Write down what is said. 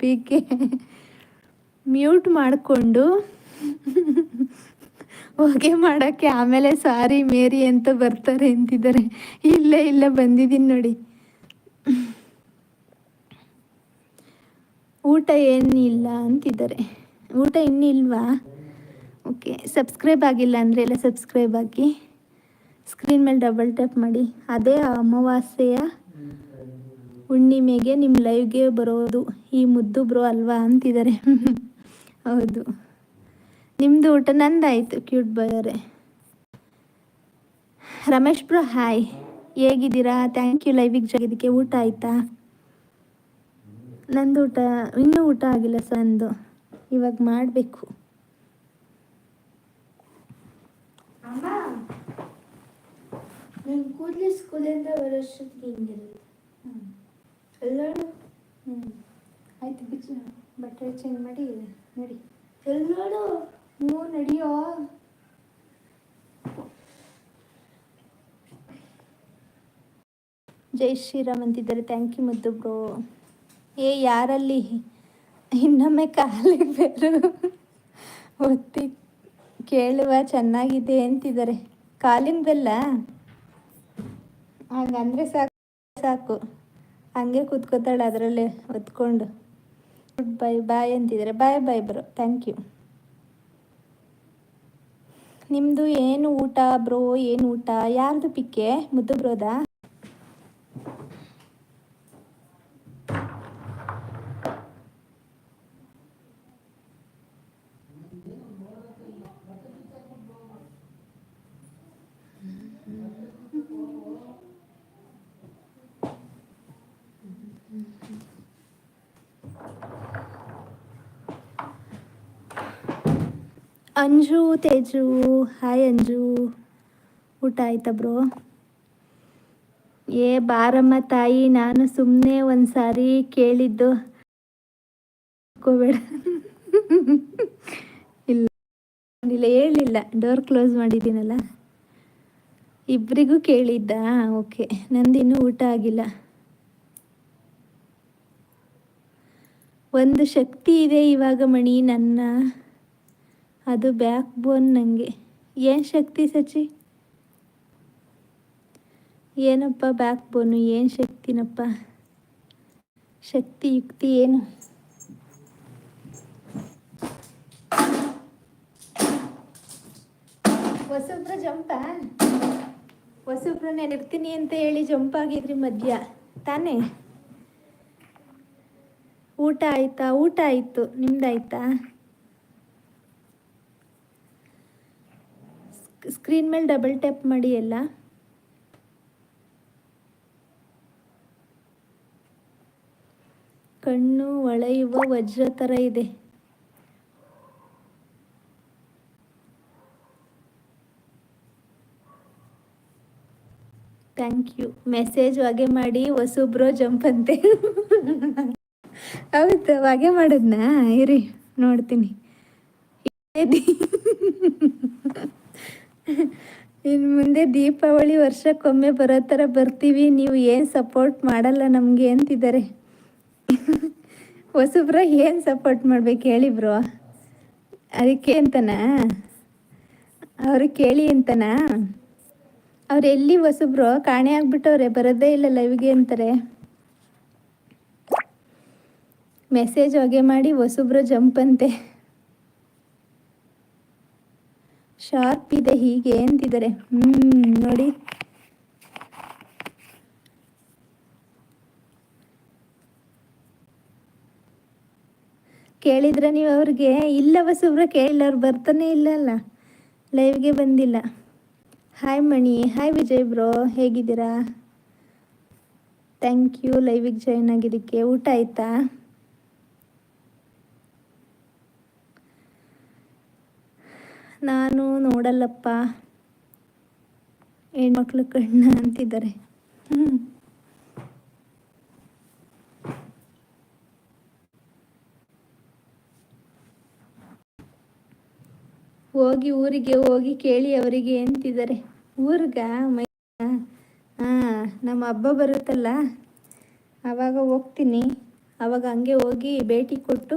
ಬಿಗೆ ಮ್ಯೂಟ್ ಮಾಡಿಕೊಂಡು ಹೊಗೆ ಮಾಡೋಕ್ಕೆ ಆಮೇಲೆ ಸಾರಿ, ಮೇರಿ ಅಂತ ಬರ್ತಾರೆ ಅಂತಿದ್ದಾರೆ. ಇಲ್ಲ ಇಲ್ಲ ಬಂದಿದ್ದೀನಿ ನೋಡಿ. ಊಟ ಏನಿಲ್ಲ ಅಂತಿದ್ದಾರೆ. ಊಟ ಇನ್ನಿಲ್ವಾ? ಓಕೆ, ಸಬ್ಸ್ಕ್ರೈಬ್ ಆಗಿಲ್ಲ ಅಂದರೆ ಎಲ್ಲ ಸಬ್ಸ್ಕ್ರೈಬ್ ಆಗಿ ಸ್ಕ್ರೀನ್ ಮೇಲೆ ಡಬಲ್ ಟ್ಯಾಪ್ ಮಾಡಿ. ಅದೇ ಅಮಾವಾಸ್ಯೆಯ ಹುಣ್ಣಿಮೆಗೆ ನಿಮ್ಮ ಲೈವ್ಗೆ ಬರೋದು ಈ ಮುದ್ದು ಬ್ರೋ ಅಲ್ವಾ ಅಂತಿದ್ದಾರೆ ಹೌದು. ನಿಮ್ದು ಊಟ ನಂದಾಯಿತು ಕ್ಯೂಟ್ ಬಯೋರೆ ರಮೇಶ್ ಬ್ರೋ ಹಾಯ್ ಹೇಗಿದ್ದೀರಾ? ಥ್ಯಾಂಕ್ ಯು ಲೈವಿಗೆ ಜಗಿದಕ್ಕೆ ಊಟ ಆಯ್ತಾ? ನಂದು ಊಟ, ಇನ್ನೂ ಊಟ ಆಗಿಲ್ಲ ಸರ್ ನಂದು. ಇವಾಗ ಮಾಡಬೇಕು. ಕೂದಲು ಸ್ಕೂಲಿಂದ ಬರೋಷ್ಟೊತ್ತಿಗೆ ಹಿಂಗಿರುತ್ತೆ? ಎಲ್ಲೋಡು ಹ್ಞೂ ಆಯ್ತು ಬಿಚ್ಚ. ಬಟ್ಟೆ ಚೇಂಜ್ ಮಾಡಿ ನಡಿ. ಎಲ್ಲರೂ ನೀವು ನಡಿಯೋ? ಜೈ ಶ್ರೀರಾಮ್ ಅಂತಿದ್ದಾರೆ. ಥ್ಯಾಂಕ್ ಯು ಮುದ್ದು ಬ್ರೋ ಏ ಯಾರಲ್ಲಿ? ಇನ್ನೊಮ್ಮೆ ಕಾಲಿಗೆ ಬೇರು. ಒತ್ತಿ ಕೇಳುವ ಚೆನ್ನಾಗಿದೆ ಅಂತಿದ್ದಾರೆ. ಕಾಲಿನ ಬೆಲ್ಲ ಹಂಗಂದ್ರೆ ಸಾಕು. ಸಾಕು. ಹಂಗೆ ಕೂತ್ಕೋತಾಳೆ ಅದರಲ್ಲೇ ಒತ್ಕೊಂಡು ಗುಡ್ ಬೈ ಬಾಯ್ ಅಂತಿದ್ದಾರೆ bye bye bro. Thank you ನಿಮ್ಮದು ಏನು ಊಟ ಬ್ರೋ? ಏನು ಊಟ? ಯಾರ್ದು ಪಿಕ್ಕೆ? ಮುದ್ದು ಬ್ರೋದಾ? ಅಂಜು, ತೇಜು, ಹಾಯ್ ಅಂಜು. ಊಟ ಆಯ್ತಾ ಬ್ರೋ? ಏ ಬಾರಮ್ಮ ತಾಯಿ, ನಾನು ಸುಮ್ಮನೆ ಒಂದ್ಸಾರಿ ಕೇಳಿದ್ದು. ಕೋಬೇಡ ಇಲ್ಲ ಇಲ್ಲ, ಹೇಳಿಲ್ಲ. ಡೋರ್ ಕ್ಲೋಸ್ ಮಾಡಿದ್ದೀನಲ್ಲ. ಇಬ್ಬರಿಗೂ ಕೇಳಿದ್ದ. ಓಕೆ ನಂದಿನ್ನೂ ಊಟ ಆಗಿಲ್ಲ. ಒಂದು ಶಕ್ತಿ ಇದೆ ಇವಾಗ ಮಣಿ, ನನ್ನ ಅದು ಬ್ಯಾಕ್ ಬೋನ್ ನನಗೆ ಏನು ಶಕ್ತಿ ಸಚಿ? ಏನಪ್ಪ ಬ್ಯಾಕ್ ಬೋನು ಏನು ಶಕ್ತಿನಪ್ಪ? ಶಕ್ತಿ, ಯುಕ್ತಿ ಏನು? ಹೊಸಬ್ರ ಜಂಪ. ಹೊಸಬ್ರ ನೆನಿರ್ತೀನಿ ಅಂತ ಹೇಳಿ ಜಂಪ್ ಆಗಿದ್ರಿ ಮಧ್ಯ. ತಾನೇ? ಊಟ ಆಯ್ತಾ? ಊಟ ಆಯಿತು. ನಿಮ್ದಾಯ್ತಾ? ಸ್ಕ್ರೀನ್ ಮೇಲೆ ಡಬಲ್ ಟ್ಯಾಪ್ ಮಾಡಿ ಎಲ್ಲ. ಕಣ್ಣು ಒಳೆಯುವ ವಜ್ರ ಥರ ಇದೆ. ಥ್ಯಾಂಕ್ ಯು ಮೆಸೇಜ್ ಹೊಗೆ ಮಾಡಿ, ಹೊಸಬ್ರೋ ಜಂಪ್ ಅಂತೆ. ಹೌದು, ಹಾಗೆ ಮಾಡಿದ್ನಾ? ಇರಿ, ನೋಡ್ತೀನಿ. ಇನ್ನು ಮುಂದೆ ದೀಪಾವಳಿ ವರ್ಷಕ್ಕೊಮ್ಮೆ ಬರೋ ಥರ ಬರ್ತೀವಿ. ನೀವು ಏನು ಸಪೋರ್ಟ್ ಮಾಡಲ್ಲ ನಮಗೆ ಅಂತಿದ್ದಾರೆ. ಹೊಸಬ್ರ ಏನು ಸಪೋರ್ಟ್ ಮಾಡ್ಬೇಕು ಹೇಳಿ ಬ್ರೋ ಅದಕ್ಕೆ ಅಂತನಾ? ಅವ್ರಿಗೆ ಕೇಳಿ ಅಂತನ? ಅವ್ರು ಎಲ್ಲಿ ಹೊಸಬ್ರು? ಕಾಣೆ ಆಗ್ಬಿಟ್ಟವ್ರೆ, ಬರೋದೇ ಇಲ್ಲ ಲೈವ್ಗೆ ಅಂತಾರೆ. ಮೆಸೇಜ್ ಹೊಗೆ ಮಾಡಿ ಹೊಸಬ್ರು ಜಂಪ್ ಅಂತೆ. ಶಾರ್ಪ್ ಇದೆ ಹೀಗೆ ಅಂತಿದ್ದಾರೆ ಹ್ಮ್, ನೋಡಿ. ಕೇಳಿದ್ರೆ ನೀವು ಅವ್ರಿಗೆ ಇಲ್ಲ ವಸುಬ್ರ ಕೇಳಿಲ್ಲ, ಅವ್ರು ಬರ್ತಾನೆ ಇಲ್ಲ ಅಲ್ಲ ಲೈವ್ಗೆ ಬಂದಿಲ್ಲ. Hi Mani hi Vijay bro ಹೇಗಿದ್ದೀರಾ? ಥ್ಯಾಂಕ್ ಯು ಲೈವಿಗೆ ಜಾಯ್ನ್ ಆಗಿದ್ದಕ್ಕೆ. ಊಟ ಆಯ್ತಾ? ನಾನು ನೋಡಲ್ಲಪ್ಪ. ಹೆಣ್ಮಕ್ಳು ಕಣ್ಣ ಅಂತಿದ್ದಾರೆ. ಹೋಗಿ ಊರಿಗೆ ಹೋಗಿ ಕೇಳಿ ಅವರಿಗೆ ಅಂತಿದ್ದಾರೆ. ಊರ್ಗ ಮೈ ಹಾಂ, ನಮ್ಮ ಹಬ್ಬ ಬರುತ್ತಲ್ಲ, ಅವಾಗ ಹೋಗ್ತೀನಿ. ಅವಾಗ ಹಂಗೆ ಹೋಗಿ ಭೇಟಿ ಕೊಟ್ಟು